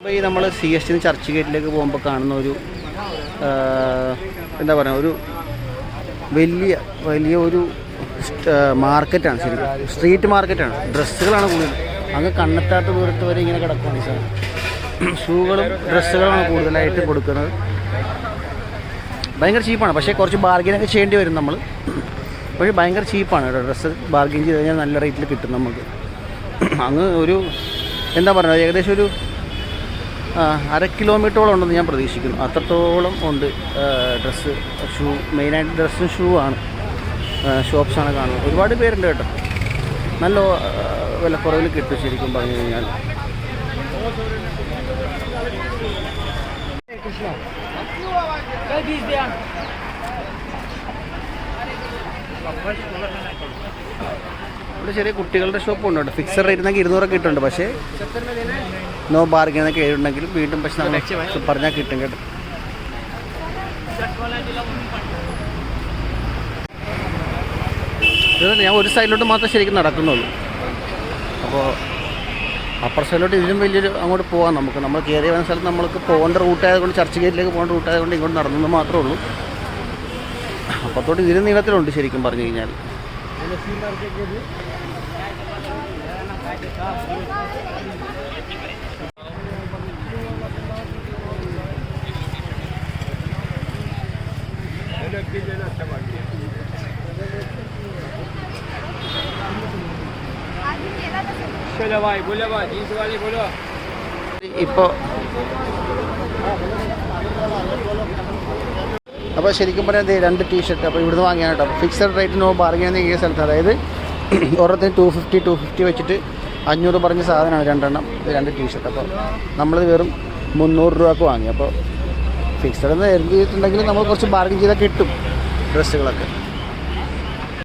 ഈ നമ്മൾ C S T church ഗേറ്റിലേക്ക് പോകുമ്പോൾ കാണുന്ന ഒരു എന്താ പറയുക ഒരു വലിയ വലിയ ഒരു മാർക്കറ്റാണ് ശരിക്കും. സ്ട്രീറ്റ് മാർക്കറ്റാണ് ഡ്രസ്സുകളാണ് കൂടുതൽ. അങ്ങ് കണ്ണെത്താത്ത ദൂരത്ത് വരെ ഇങ്ങനെ കിടക്കുകയാണ് സാർ ഷൂകളും ഡ്രസ്സുകളാണ് കൂടുതലായിട്ട് കൊടുക്കുന്നത്. ഭയങ്കര ചീപ്പാണ് പക്ഷേ കുറച്ച് ബാർഗിനൊക്കെ ചെയ്യേണ്ടി വരും നമ്മൾ പക്ഷേ ഭയങ്കര ചീപ്പാണ് ഡ്രസ്സ് ബാർഗിൻ ചെയ്ത് കഴിഞ്ഞാൽ നല്ല റേറ്റിൽ കിട്ടും നമുക്ക് അങ്ങ് ഒരു എന്താ പറയുക ഏകദേശം ഒരു അര കിലോമീറ്ററോളം ഉണ്ടെന്ന് ഞാൻ പ്രതീക്ഷിക്കുന്നു. അത്രത്തോളം ഉണ്ട് ഡ്രസ്സ് ഷൂ മെയിനായിട്ട് ഡ്രസ്സും ഷൂ ആണ്. ഷോപ്സാണ് കാണുന്നത്. ഒരുപാട് പേരുണ്ട് കേട്ടോ. നല്ല വില വിലക്കുറവിൽ കിട്ടും ശരിക്കും പറഞ്ഞു കഴിഞ്ഞാൽ. ഇവിടെ ചെറിയ കുട്ടികളുടെ ഷോപ്പ് ഉണ്ട് കേട്ടോ. ഫിക്സഡ് റേറ്റ് എന്നൊക്കെ ഇരുന്നൂറൊക്കെ കിട്ടുന്നുണ്ട് പക്ഷേ നോ ബാർഗൻ എന്നൊക്കെ എഴുതുണ്ടെങ്കിലും വീണ്ടും പക്ഷെ നമ്മൾ പറഞ്ഞാൽ കിട്ടും കേട്ടോ. ഇതുതന്നെ ഞാൻ ഒരു സൈഡിലോട്ട് മാത്രമേ ശരിക്കും നടക്കുന്നുള്ളൂ. അപ്പോൾ അപ്പർ സൈഡിലോട്ട് ഇതിലും വലിയൊരു അങ്ങോട്ട് പോകാം നമുക്ക്. നമ്മൾ കയറി വന്ന സ്ഥലത്ത് നമ്മൾക്ക് പോകേണ്ട റൂട്ട് ആയതുകൊണ്ട് ചർച്ച് ഗേറ്റിലേക്ക് പോകേണ്ട റൂട്ട് ആയതുകൊണ്ട് ഇങ്ങോട്ട് നടന്നെന്ന് മാത്രമേ ഉള്ളൂ. അപ്പത്തോട്ട് ഇതിന് നീളത്തിലുണ്ട് ശരിക്കും പറഞ്ഞു കഴിഞ്ഞാൽ. Şöyle ഇപ്പോ അപ്പോൾ ശരിക്കും പറയാം രണ്ട് ടീഷർട്ട് അപ്പൊ ഇവിടുന്ന് വാങ്ങിയാണ് കേട്ടോ. ഫിക്സഡ് റേറ്റ് നോ ബാർഗിൻ ഈ സ്ഥലത്ത്. അതായത് ഓരോരുത്തരും ടു ഫിഫ്റ്റി ടു ഫിഫ്റ്റി വെച്ചിട്ട് അഞ്ഞൂറ് പറഞ്ഞ സാധനമാണ് രണ്ടെണ്ണം. രണ്ട് ടീഷർട്ട് അപ്പോൾ നമ്മൾ വെറും മുന്നൂറ് രൂപക്ക് വാങ്ങി. അപ്പോൾ ഫിക്സഡ് എന്ന് എഴുതിയിട്ടുണ്ടെങ്കിൽ നമ്മൾ കുറച്ച് ബാർഗിൻ ചെയ്താൽ കിട്ടും ഡ്രസ്സുകളൊക്കെ